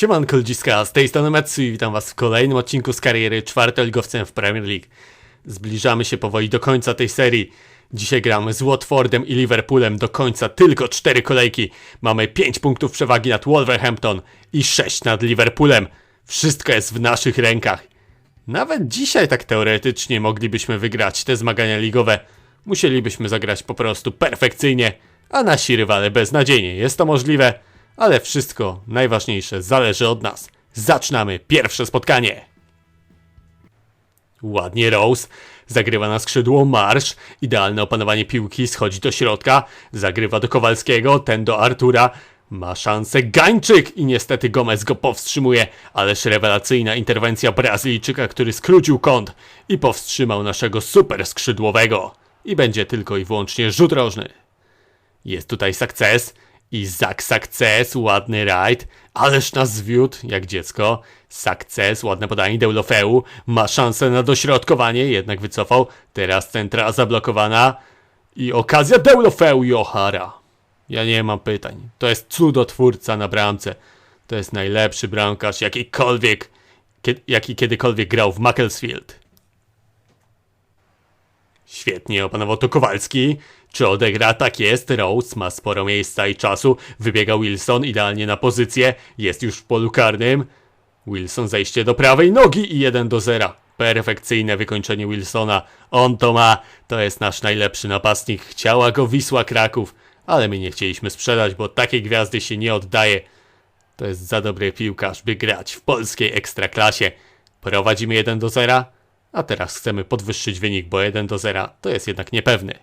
Siemanko ludziska, z tej strony Metsu i witam was w kolejnym odcinku z kariery czwartoligowcem w Premier League. Zbliżamy się powoli do końca tej serii. Dzisiaj gramy z Watfordem i Liverpoolem do końca tylko 4 kolejki. Mamy 5 punktów przewagi nad Wolverhampton i 6 nad Liverpoolem. Wszystko jest w naszych rękach. Nawet dzisiaj tak teoretycznie moglibyśmy wygrać te zmagania ligowe. Musielibyśmy zagrać po prostu perfekcyjnie, a nasi rywale beznadziejnie. Jest to możliwe, ale wszystko najważniejsze zależy od nas. Zaczynamy pierwsze spotkanie. Ładnie Rose. Zagrywa na skrzydło marsz. Idealne opanowanie piłki. Schodzi do środka. Zagrywa do Kowalskiego. Ten do Artura. Ma szansę Gańczyk i niestety Gomez go powstrzymuje. Ależ rewelacyjna interwencja Brazylijczyka, który skrócił kąt i powstrzymał naszego super skrzydłowego. I będzie tylko i wyłącznie rzut rożny. Jest tutaj sukces. Izak sukces, ładny rajd, ależ nas zwiódł, jak dziecko. Sukces, ładne podanie Deulofeu, ma szansę na dośrodkowanie, jednak wycofał. Teraz centra zablokowana i okazja Deulofeu i. Ja nie mam pytań. To jest cudotwórca na bramce. To jest najlepszy bramkarz jakikolwiek, jaki kiedykolwiek grał w Macclesfield. Świetnie opanował to Kowalski. Czy odegra? Tak jest. Rose ma sporo miejsca i czasu. Wybiega Wilson idealnie na pozycję. Jest już w polu karnym. Wilson zejście do prawej nogi i 1 do 0. Perfekcyjne wykończenie Wilsona. On to ma. To jest nasz najlepszy napastnik. Chciała go Wisła Kraków, ale my nie chcieliśmy sprzedać, bo takiej gwiazdy się nie oddaje. To jest za dobry piłkarz, by grać w polskiej ekstraklasie. Prowadzimy 1 do 0, a teraz chcemy podwyższyć wynik, bo 1 do 0 to jest jednak niepewny.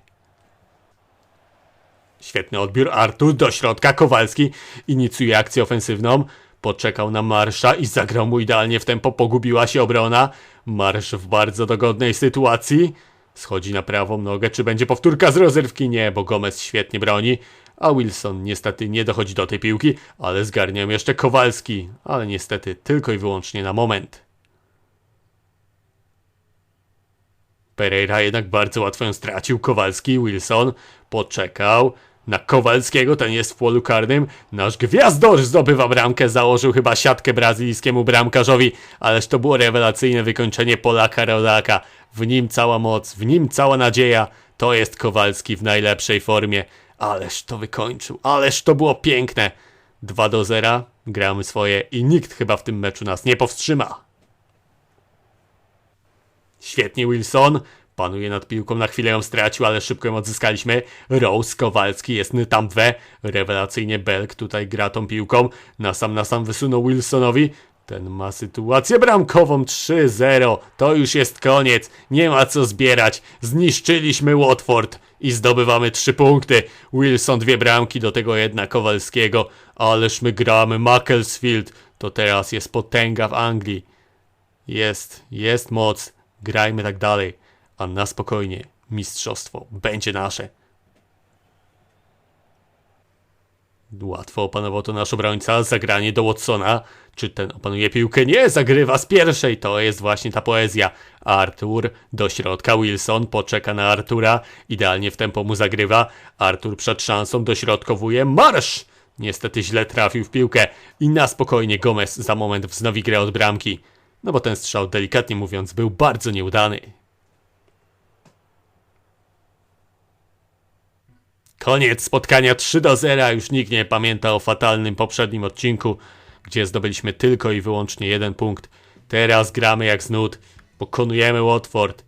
Świetny odbiór Artur do środka. Kowalski inicjuje akcję ofensywną. Poczekał na Marsza i zagrał mu idealnie w tempo. Pogubiła się obrona. Marsz w bardzo dogodnej sytuacji. Schodzi na prawą nogę. Czy będzie powtórka z rozrywki? Nie, bo Gomez świetnie broni. A Wilson niestety nie dochodzi do tej piłki, ale zgarnia ją jeszcze Kowalski. Ale niestety tylko i wyłącznie na moment. Pereira jednak bardzo łatwo ją stracił. Kowalski, Wilson poczekał na Kowalskiego, ten jest w polu karnym. Nasz gwiazdor zdobywa bramkę, założył chyba siatkę brazylijskiemu bramkarzowi, ależ to było rewelacyjne wykończenie Polaka Rodaka. W nim cała moc, w nim cała nadzieja. To jest Kowalski w najlepszej formie. Ależ to wykończył, ależ to było piękne. 2 do 0, gramy swoje i nikt chyba w tym meczu nas nie powstrzyma. Świetnie Wilson. Panuje nad piłką, na chwilę ją stracił, ale szybko ją odzyskaliśmy. Rose, Kowalski, jest tam. Rewelacyjnie Belk tutaj gra tą piłką. Na sam na sam wysunął Wilsonowi. Ten ma sytuację bramkową 3-0. To już jest koniec. Nie ma co zbierać. Zniszczyliśmy Watford i zdobywamy 3 punkty. Wilson dwie bramki, do tego jedna Kowalskiego. Ależ my gramy Macclesfield. To teraz jest potęga w Anglii. Jest, jest moc. Grajmy tak dalej, a na spokojnie mistrzostwo będzie nasze. Łatwo opanował to nasz obrońca, zagranie do Watsona. Czy ten opanuje piłkę? Nie, zagrywa z pierwszej. To jest właśnie ta poezja. Artur do środka, Wilson poczeka na Artura. Idealnie w tempo mu zagrywa. Artur przed szansą dośrodkowuje. Marsz! Niestety źle trafił w piłkę i na spokojnie Gomez za moment wznowi grę od bramki. No bo ten strzał, delikatnie mówiąc, był bardzo nieudany. Koniec spotkania 3 do 0. Już nikt nie pamięta o fatalnym poprzednim odcinku, gdzie zdobyliśmy tylko i wyłącznie jeden punkt. Teraz gramy jak z nut. Pokonujemy Watford.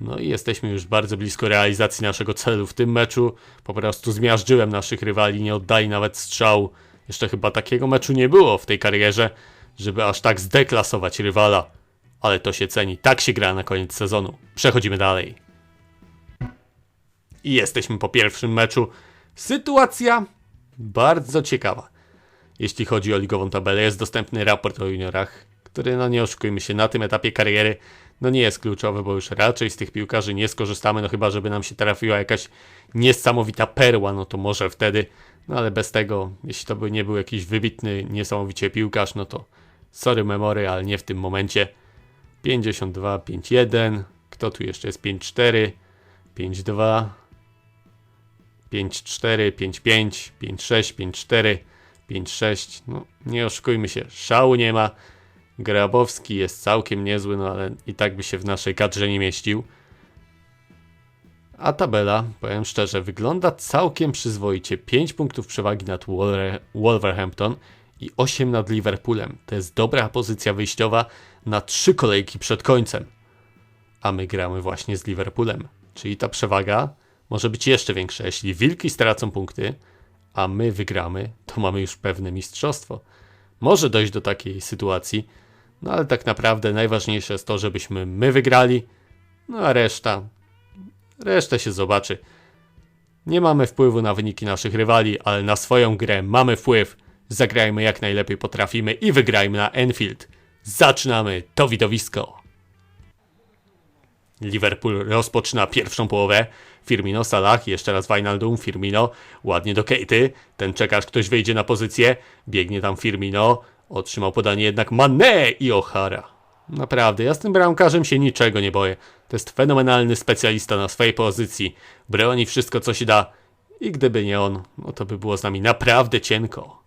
No i jesteśmy już bardzo blisko realizacji naszego celu. W tym meczu po prostu zmiażdżyłem naszych rywali, nie oddali nawet strzału. Jeszcze chyba takiego meczu nie było w tej karierze, żeby aż tak zdeklasować rywala. Ale to się ceni. Tak się gra na koniec sezonu. Przechodzimy dalej. I jesteśmy po pierwszym meczu. Sytuacja bardzo ciekawa. Jeśli chodzi o ligową tabelę, jest dostępny raport o juniorach, który, no nie oszukujmy się, na tym etapie kariery, no nie jest kluczowy, bo już raczej z tych piłkarzy nie skorzystamy, no chyba, żeby nam się trafiła jakaś niesamowita perła, no to może wtedy, no ale bez tego, jeśli to by nie był jakiś wybitny, niesamowicie piłkarz, no to sorry memory, ale nie w tym momencie. 52, 5-1, kto tu jeszcze jest 5-4, 5-2, 5-4, 5-5, 5-6, 5-4, 5-6. No, nie oszukujmy się, szału nie ma. Grabowski jest całkiem niezły, no ale i tak by się w naszej kadrze nie mieścił. A tabela, powiem szczerze, wygląda całkiem przyzwoicie. 5 punktów przewagi nad Wolver Wolverhampton i 8 nad Liverpoolem. To jest dobra pozycja wyjściowa na 3 kolejki przed końcem. A my gramy właśnie z Liverpoolem. Czyli ta przewaga może być jeszcze większa. Jeśli Wilki stracą punkty, a my wygramy, to mamy już pewne mistrzostwo. Może dojść do takiej sytuacji, no ale tak naprawdę najważniejsze jest to, żebyśmy my wygrali, no a reszta, resztę się zobaczy. Nie mamy wpływu na wyniki naszych rywali, ale na swoją grę mamy wpływ. Zagrajmy jak najlepiej potrafimy i wygrajmy na Enfield. Zaczynamy to widowisko. Liverpool rozpoczyna pierwszą połowę. Firmino, Salah, jeszcze raz Wijnaldum, Firmino, ładnie do Kejty. Ten czekasz, ktoś wejdzie na pozycję. Biegnie tam Firmino. Otrzymał podanie jednak Mané i O'Hara. Naprawdę, ja z tym bramkarzem się niczego nie boję. To jest fenomenalny specjalista na swojej pozycji. Broni wszystko, co się da. I gdyby nie on, no to by było z nami naprawdę cienko.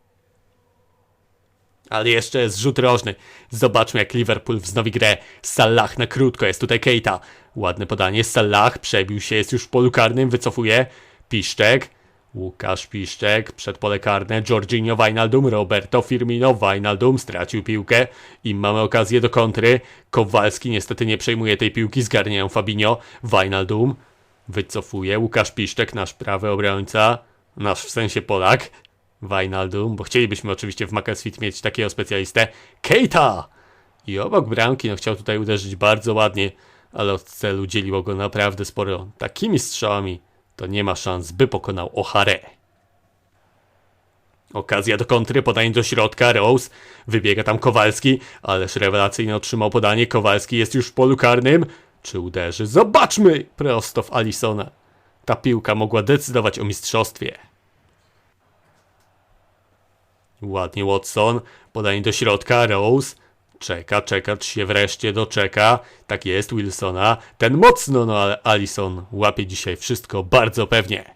Ale jeszcze jest rzut rożny. Zobaczmy jak Liverpool wznowi grę. Salah na krótko, jest tutaj Keita. Ładne podanie, Salah przebił się, jest już w polu karnym, wycofuje. Piszczek, Łukasz Piszczek. Przed pole karne, Jorginho, Wijnaldum, Roberto Firmino, Wijnaldum stracił piłkę. I mamy okazję do kontry. Kowalski niestety nie przejmuje tej piłki, zgarniają Fabinho, Wijnaldum wycofuje, Łukasz Piszczek, nasz prawy obrońca, nasz w sensie Polak, Wijnaldum, bo chcielibyśmy oczywiście w Macclesfield mieć takiego specjalistę, Keita! I obok bramki, no chciał tutaj uderzyć bardzo ładnie, ale od celu dzieliło go naprawdę sporo. Takimi strzałami to nie ma szans, by pokonał O'Hare. Okazja do kontry, podanie do środka, Rose, wybiega tam Kowalski, ależ rewelacyjnie otrzymał podanie, Kowalski jest już w polu karnym, czy uderzy? Zobaczmy! Prosto w Alisona. Ta piłka mogła decydować o mistrzostwie. Ładnie Watson, podanie do środka, Rose, czeka, czeka, czy się wreszcie doczeka. Tak jest, Wilsona, ten mocno, no ale Alison łapie dzisiaj wszystko bardzo pewnie.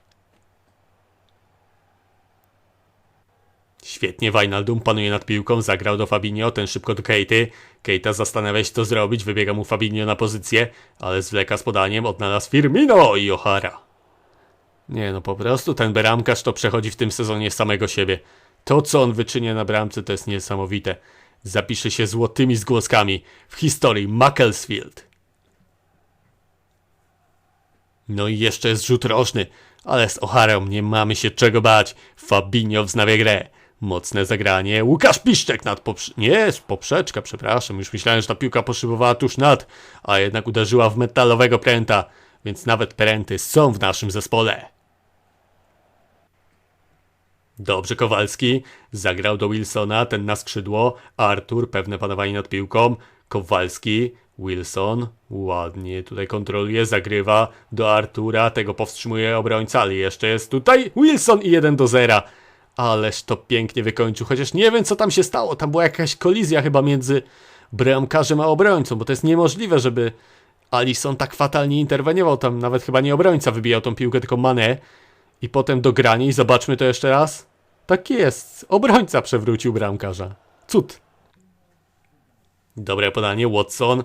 Świetnie Wijnaldum panuje nad piłką, zagrał do Fabinho, ten szybko do Kejty. Kejta zastanawia się co zrobić, wybiega mu Fabinho na pozycję, ale zwleka z podaniem, odnalazł Firmino i O'Hara. Nie no, po prostu ten bramkarz to przechodzi w tym sezonie samego siebie. To co on wyczynia na bramce to jest niesamowite. Zapisze się złotymi zgłoskami w historii Macclesfield. No i jeszcze jest rzut rożny, ale z O'Harą nie mamy się czego bać. Fabinho wznawia grę. Mocne zagranie. Łukasz Piszczek nad poprze... Nie, poprzeczka, przepraszam. Już myślałem, że ta piłka poszybowała tuż nad, a jednak uderzyła w metalowego pręta, więc nawet pręty są w naszym zespole. Dobrze Kowalski. Zagrał do Wilsona, ten na skrzydło. Artur, pewne panowanie nad piłką. Kowalski, Wilson, ładnie tutaj kontroluje, zagrywa do Artura, tego powstrzymuje obrońca, ale jeszcze jest tutaj Wilson i 1 do 0. Ależ to pięknie wykończył, chociaż nie wiem co tam się stało, tam była jakaś kolizja chyba między bramkarzem a obrońcą, bo to jest niemożliwe, żeby Alison tak fatalnie interweniował, tam nawet chyba nie obrońca wybijał tą piłkę, tylko Mane i potem dogranie i zobaczmy to jeszcze raz. Tak jest, obrońca przewrócił bramkarza. Cud. Dobre podanie, Watson.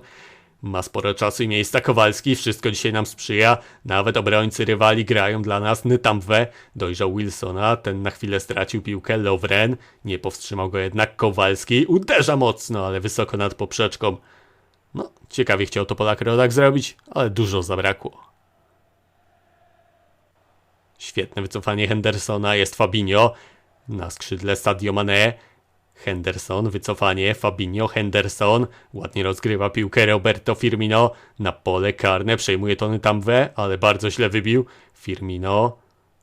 Ma sporo czasu i miejsca Kowalski, wszystko dzisiaj nam sprzyja. Nawet obrońcy rywali grają dla nas. Nytamwe dojrzał Wilsona, ten na chwilę stracił piłkę. Lovren nie powstrzymał go jednak Kowalski. Uderza mocno, ale wysoko nad poprzeczką. No, ciekawie chciał to Polak Rodak zrobić, ale dużo zabrakło. Świetne wycofanie Hendersona, jest Fabinho. Na skrzydle Sadio Mane. Henderson, wycofanie, Fabinho, Henderson, ładnie rozgrywa piłkę Roberto Firmino, na pole karne, przejmuje Tony Tamwe, ale bardzo źle wybił, Firmino,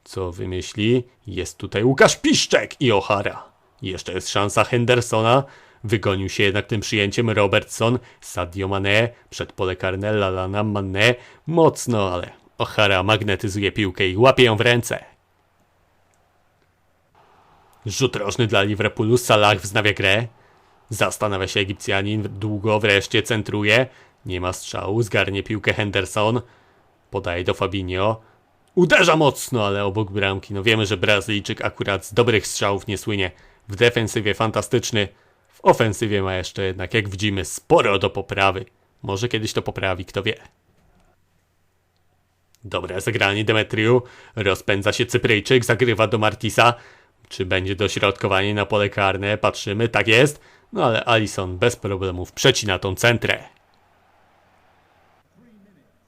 co wymyśli, jest tutaj Łukasz Piszczek i O'Hara. Jeszcze jest szansa Hendersona, wygonił się jednak tym przyjęciem Robertson, Sadio Mane, przed pole karne, Lalana, Mane, mocno, ale O'Hara magnetyzuje piłkę i łapie ją w ręce. Rzut rożny dla Liverpoolu, Salah wznawia grę. Zastanawia się Egipcjanin, długo wreszcie centruje. Nie ma strzału, zgarnie piłkę Henderson. Podaje do Fabinho. Uderza mocno, ale obok bramki. No wiemy, że Brazylijczyk akurat z dobrych strzałów nie słynie. w defensywie fantastyczny, w ofensywie ma jeszcze jednak, jak widzimy, sporo do poprawy. Może kiedyś to poprawi, kto wie. Dobre zagranie Demetriu. Rozpędza się Cypryjczyk, zagrywa do Martisa. Czy będzie dośrodkowanie na pole karne? Patrzymy, tak jest. No ale Alison bez problemów przecina tą centrę.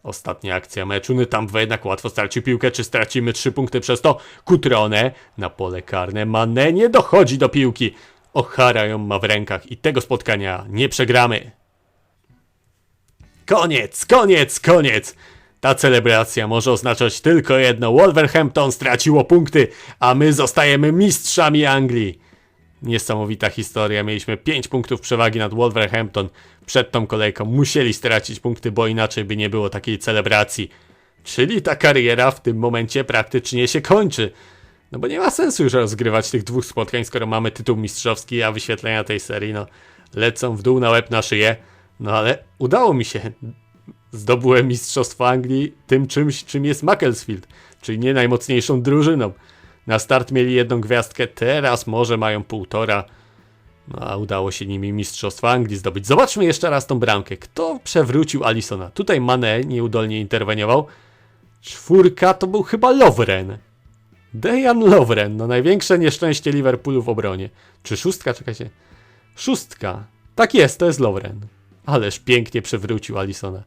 Ostatnia akcja meczu, no tam jednak łatwo straci piłkę, czy stracimy trzy punkty przez to? Kutrone na pole karne, Mane nie dochodzi do piłki. Ochara ją ma w rękach i tego spotkania nie przegramy. Koniec, koniec, koniec! Ta celebracja może oznaczać tylko jedno. Wolverhampton straciło punkty, a my zostajemy mistrzami Anglii. Niesamowita historia. Mieliśmy 5 punktów przewagi nad Wolverhampton. Przed tą kolejką musieli stracić punkty, bo inaczej by nie było takiej celebracji. Czyli ta kariera w tym momencie praktycznie się kończy. No bo nie ma sensu już rozgrywać tych dwóch spotkań, skoro mamy tytuł mistrzowski, a wyświetlenia tej serii no lecą w dół na łeb na szyję. No ale udało mi się. Zdobyłem mistrzostwo Anglii tym czymś, czym jest Macclesfield, czyli nie najmocniejszą drużyną. Na start mieli jedną gwiazdkę, teraz może mają półtora. No a udało się nimi mistrzostwo Anglii zdobyć. Zobaczmy jeszcze raz tą bramkę. Kto przewrócił Alisona? Tutaj Mane nieudolnie interweniował. Czwórka to był chyba Lovren. Dejan Lovren, no największe nieszczęście Liverpoolu w obronie. Czy szóstka? Czekajcie. Szóstka. Tak jest, to jest Lovren. Ależ pięknie przewrócił Alisona.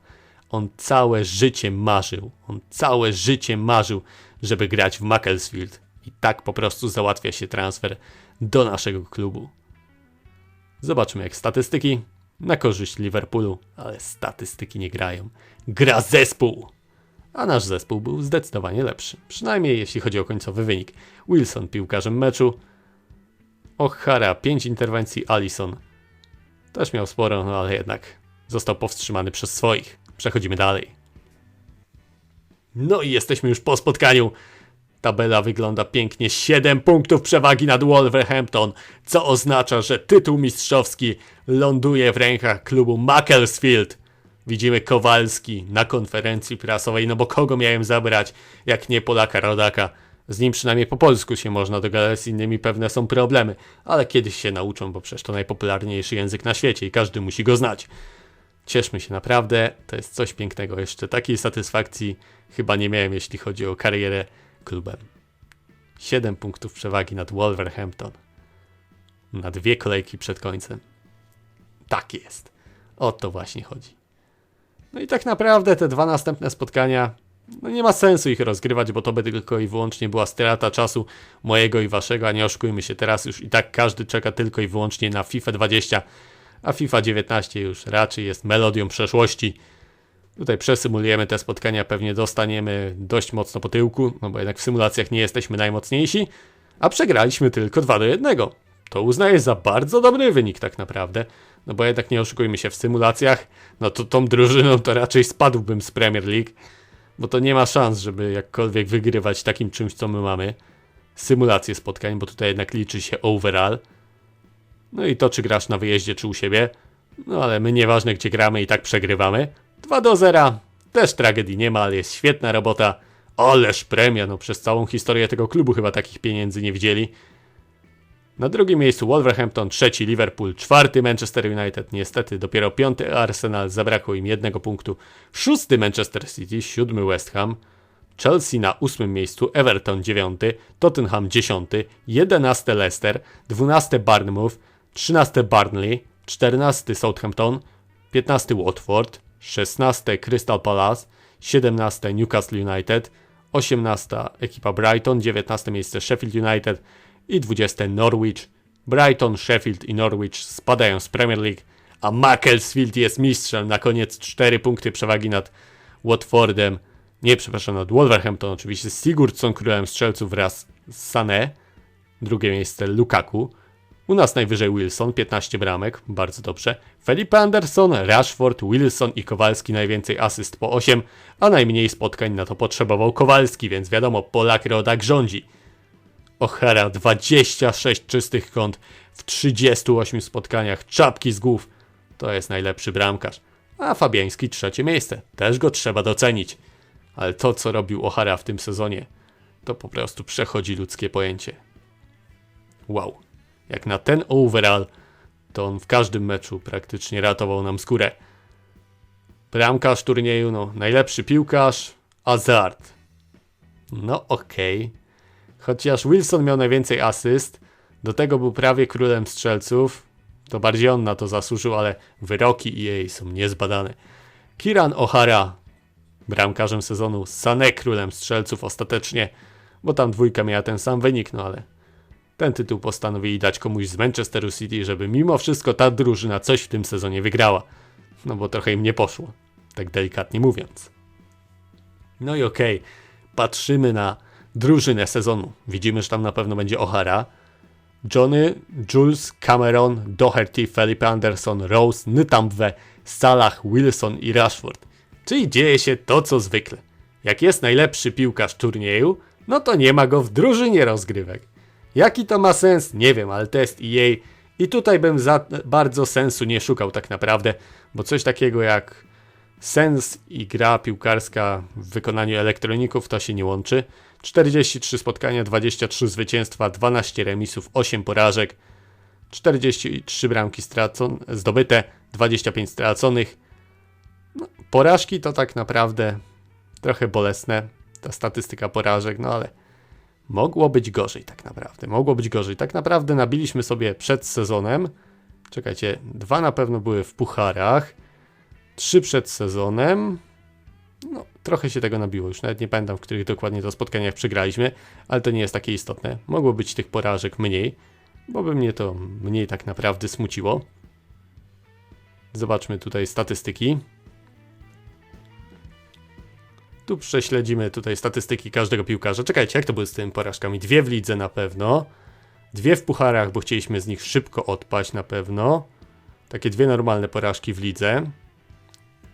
On całe życie marzył, on całe życie marzył, żeby grać w Macclesfield. I tak po prostu załatwia się transfer do naszego klubu. Zobaczmy jak statystyki na korzyść Liverpoolu, ale statystyki nie grają. Gra zespół! A nasz zespół był zdecydowanie lepszy, przynajmniej jeśli chodzi o końcowy wynik. Wilson piłkarzem meczu, O'Hara 5 interwencji, Allison też miał sporo, no ale jednak został powstrzymany przez swoich. Przechodzimy dalej. No i jesteśmy już po spotkaniu. Tabela wygląda pięknie. 7 punktów przewagi nad Wolverhampton, co oznacza, że tytuł mistrzowski ląduje w rękach klubu Macclesfield. Widzimy Kowalski na konferencji prasowej, no bo kogo miałem zabrać, jak nie Polaka Rodaka. Z nim przynajmniej po polsku się można dogadać, z innymi pewne są problemy, ale kiedyś się nauczą, bo przecież to najpopularniejszy język na świecie i każdy musi go znać. Cieszmy się naprawdę, to jest coś pięknego. Jeszcze takiej satysfakcji chyba nie miałem, jeśli chodzi o karierę klubem. 7 punktów przewagi nad Wolverhampton. Na dwie kolejki przed końcem. Tak jest. O to właśnie chodzi. No i tak naprawdę te dwa następne spotkania, no nie ma sensu ich rozgrywać, bo to by tylko i wyłącznie była strata czasu mojego i waszego, a nie oszukujmy się, teraz już i tak każdy czeka tylko i wyłącznie na FIFA 20 a FIFA 19 już raczej jest melodią przeszłości. Tutaj przesymulujemy te spotkania, pewnie dostaniemy dość mocno po tyłku, no bo jednak w symulacjach nie jesteśmy najmocniejsi, a przegraliśmy tylko 2 do 1. To uznaję za bardzo dobry wynik tak naprawdę, no bo jednak nie oszukujmy się w symulacjach, no to tą drużyną to raczej spadłbym z Premier League, bo to nie ma szans, żeby jakkolwiek wygrywać takim czymś, co my mamy. Symulacje spotkań, bo tutaj jednak liczy się overall. No i to, czy grasz na wyjeździe, czy u siebie. No ale my nieważne, gdzie gramy i tak przegrywamy. 2 do 0. Też tragedii nie ma, ale jest świetna robota. Ależ premia, no przez całą historię tego klubu chyba takich pieniędzy nie widzieli. Na drugim miejscu Wolverhampton, trzeci Liverpool, czwarty Manchester United, niestety dopiero piąty Arsenal, zabrakło im jednego punktu. Szósty Manchester City, siódmy West Ham, Chelsea na ósmym miejscu, Everton dziewiąty, Tottenham dziesiąty, jedenasty Leicester, dwunasty Bournemouth, 13 Burnley, 14 Southampton, 15 Watford, 16 Crystal Palace, 17 Newcastle United, 18 ekipa Brighton, 19 miejsce Sheffield United i 20 Norwich. Brighton, Sheffield i Norwich spadają z Premier League, a Macclesfield jest mistrzem. Na koniec 4 punkty przewagi nad Watfordem. Nie, przepraszam, nad Wolverhampton oczywiście. Sigurdsson królem strzelców wraz z Sané. Drugie miejsce Lukaku. U nas najwyżej Wilson, 15 bramek, bardzo dobrze. Felipe Anderson, Rashford, Wilson i Kowalski najwięcej asyst po 8, a najmniej spotkań na to potrzebował Kowalski, więc wiadomo, Polak rodak rządzi. O'Hara 26 czystych kąt w 38 spotkaniach, czapki z głów. To jest najlepszy bramkarz. A Fabiański trzecie miejsce, też go trzeba docenić. Ale to, co robił O'Hara w tym sezonie, to po prostu przechodzi ludzkie pojęcie. Wow. Jak na ten overall, to on w każdym meczu praktycznie ratował nam skórę. Bramkarz turnieju, no najlepszy piłkarz, Hazard. No okej. Okay. Chociaż Wilson miał najwięcej asyst, do tego był prawie królem strzelców, to bardziej on na to zasłużył, ale wyroki EA są niezbadane. Kiran O'Hara, bramkarzem sezonu, Sané królem strzelców ostatecznie, bo tam dwójka miała ten sam wynik, no ale ten tytuł postanowili dać komuś z Manchesteru City, żeby mimo wszystko ta drużyna coś w tym sezonie wygrała. No bo trochę im nie poszło, tak delikatnie mówiąc. No i okej, okay. patrzymy na drużynę sezonu. Widzimy, że tam na pewno będzie O'Hara, Johnny, Jules, Cameron, Doherty, Felipe Anderson, Rose, Nytamwe, Salah, Wilson i Rashford. Czyli dzieje się to co zwykle. Jak jest najlepszy piłkarz turnieju, no to nie ma go w drużynie rozgrywek. Jaki to ma sens? Nie wiem, ale test EA i tutaj bym za bardzo sensu nie szukał tak naprawdę, bo coś takiego jak sens i gra piłkarska w wykonaniu elektroników to się nie łączy. 43 spotkania, 23 zwycięstwa, 12 remisów, 8 porażek, 43 bramki stracon, zdobyte, 25 straconych. No, porażki to tak naprawdę trochę bolesne, ta statystyka porażek, no ale mogło być gorzej tak naprawdę, mogło być gorzej. Tak naprawdę nabiliśmy sobie przed sezonem, czekajcie, dwa na pewno były w pucharach, trzy przed sezonem, no, trochę się tego nabiło, już nawet nie pamiętam, w których dokładnie to spotkaniach przegraliśmy, ale to nie jest takie istotne. Mogło być tych porażek mniej, bo by mnie to mniej tak naprawdę smuciło. Zobaczmy tutaj statystyki. Tu prześledzimy tutaj statystyki każdego piłkarza. Czekajcie, jak to były z tymi porażkami? Dwie w lidze na pewno. Dwie w pucharach, bo chcieliśmy z nich szybko odpaść na pewno. Takie dwie normalne porażki w lidze.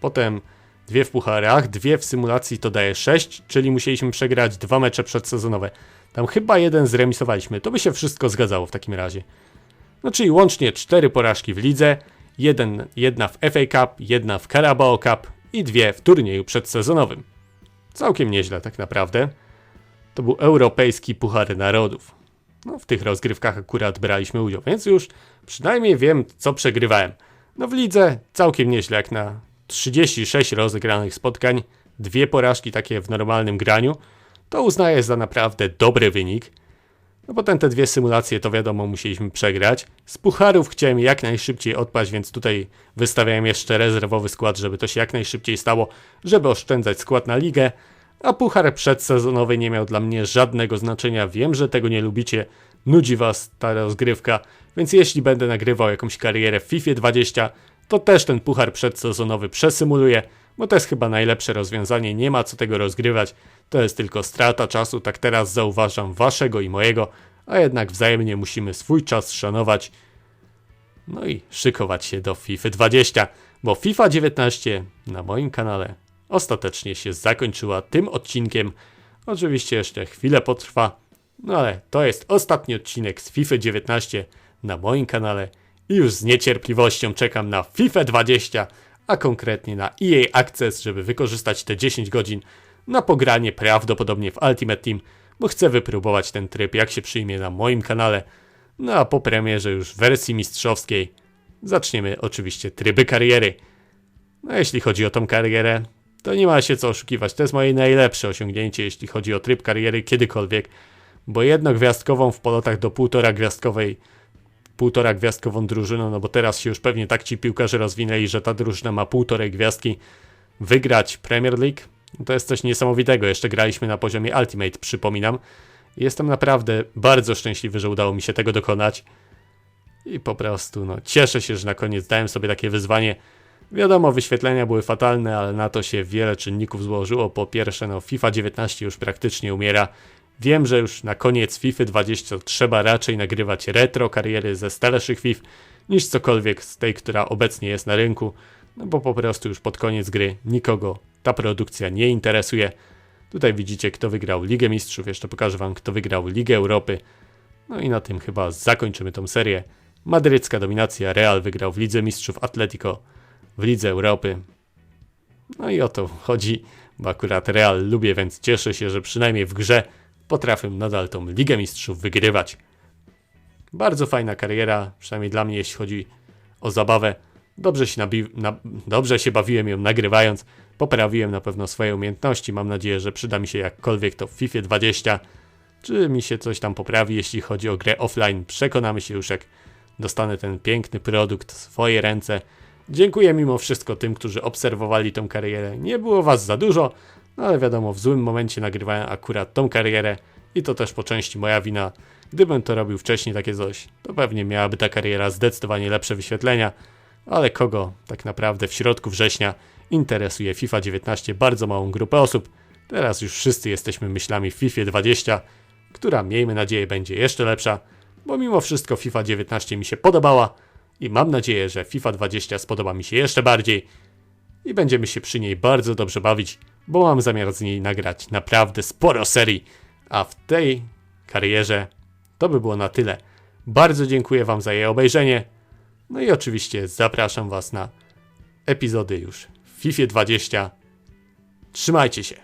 Potem dwie w pucharach, dwie w symulacji to daje 6, czyli musieliśmy przegrać dwa mecze przedsezonowe. Tam chyba jeden zremisowaliśmy, to by się wszystko zgadzało w takim razie. No czyli łącznie cztery porażki w lidze, jeden, jedna w FA Cup, jedna w Carabao Cup i dwie w turnieju przedsezonowym. Całkiem nieźle tak naprawdę. To był Europejski Puchar Narodów. No, w tych rozgrywkach akurat braliśmy udział, więc już przynajmniej wiem, co przegrywałem. No w lidze całkiem nieźle jak na 36 rozegranych spotkań, dwie porażki takie w normalnym graniu, to uznaję za naprawdę dobry wynik. No potem te dwie symulacje to wiadomo musieliśmy przegrać. Z pucharów chciałem jak najszybciej odpaść, więc tutaj wystawiałem jeszcze rezerwowy skład, żeby to się jak najszybciej stało, żeby oszczędzać skład na ligę. A puchar przedsezonowy nie miał dla mnie żadnego znaczenia. Wiem, że tego nie lubicie, nudzi was ta rozgrywka, więc jeśli będę nagrywał jakąś karierę w FIFA 20, to też ten puchar przedsezonowy przesymuluje, bo to jest chyba najlepsze rozwiązanie, nie ma co tego rozgrywać, to jest tylko strata czasu, tak teraz zauważam waszego i mojego, a jednak wzajemnie musimy swój czas szanować. No i szykować się do FIFA 20, bo FIFA 19 na moim kanale ostatecznie się zakończyła tym odcinkiem. Oczywiście jeszcze chwilę potrwa, no ale to jest ostatni odcinek z FIFA 19 na moim kanale i już z niecierpliwością czekam na FIFA 20, a konkretnie na EA Access, żeby wykorzystać te 10 godzin na pogranie prawdopodobnie w Ultimate Team, bo chcę wypróbować ten tryb, jak się przyjmie na moim kanale. No a po premierze już w wersji mistrzowskiej zaczniemy oczywiście tryby kariery. No jeśli chodzi o tą karierę, to nie ma się co oszukiwać. To jest moje najlepsze osiągnięcie, jeśli chodzi o tryb kariery kiedykolwiek, bo jednogwiazdkową w polotach do półtora gwiazdkowej półtora gwiazdkową drużyną, no bo teraz się już pewnie tak ci piłkarze rozwinęli, że ta drużyna ma półtorej gwiazdki wygrać Premier League. To jest coś niesamowitego. Jeszcze graliśmy na poziomie Ultimate, przypominam. Jestem naprawdę bardzo szczęśliwy, że udało mi się tego dokonać. I po prostu, no, cieszę się, że na koniec dałem sobie takie wyzwanie. Wiadomo, wyświetlenia były fatalne, ale na to się wiele czynników złożyło. Po pierwsze, no, FIFA 19 już praktycznie umiera. Wiem, że już na koniec FIFA 20 trzeba raczej nagrywać retro kariery ze starszych FIF niż cokolwiek z tej, która obecnie jest na rynku, no bo po prostu już pod koniec gry nikogo ta produkcja nie interesuje. Tutaj widzicie, kto wygrał Ligę Mistrzów, jeszcze pokażę Wam, kto wygrał Ligę Europy. No i na tym chyba zakończymy tą serię. Madrycka dominacja, Real wygrał w Lidze Mistrzów, Atletico w Lidze Europy. No i o to chodzi, bo akurat Real lubię, więc cieszę się, że przynajmniej w grze potrafią nadal tą Ligę Mistrzów wygrywać. Bardzo fajna kariera, przynajmniej dla mnie, jeśli chodzi o zabawę. Dobrze się, na- dobrze się bawiłem ją nagrywając. Poprawiłem na pewno swoje umiejętności. Mam nadzieję, że przyda mi się jakkolwiek to w FIFA 20. Czy mi się coś tam poprawi, jeśli chodzi o grę offline? Przekonamy się już, jak dostanę ten piękny produkt w swoje ręce. Dziękuję mimo wszystko tym, którzy obserwowali tą karierę. Nie było was za dużo, no ale wiadomo, w złym momencie nagrywałem akurat tą karierę i to też po części moja wina. Gdybym to robił wcześniej takie coś, to pewnie miałaby ta kariera zdecydowanie lepsze wyświetlenia, ale kogo tak naprawdę w środku września interesuje FIFA 19 bardzo małą grupę osób. Teraz już wszyscy jesteśmy myślami w FIFA 20, która miejmy nadzieję będzie jeszcze lepsza, bo mimo wszystko FIFA 19 mi się podobała i mam nadzieję, że FIFA 20 spodoba mi się jeszcze bardziej i będziemy się przy niej bardzo dobrze bawić, bo mam zamiar z niej nagrać naprawdę sporo serii, a w tej karierze to by było na tyle. Bardzo dziękuję Wam za jej obejrzenie. No i oczywiście zapraszam Was na epizody już w FIFA 20. Trzymajcie się.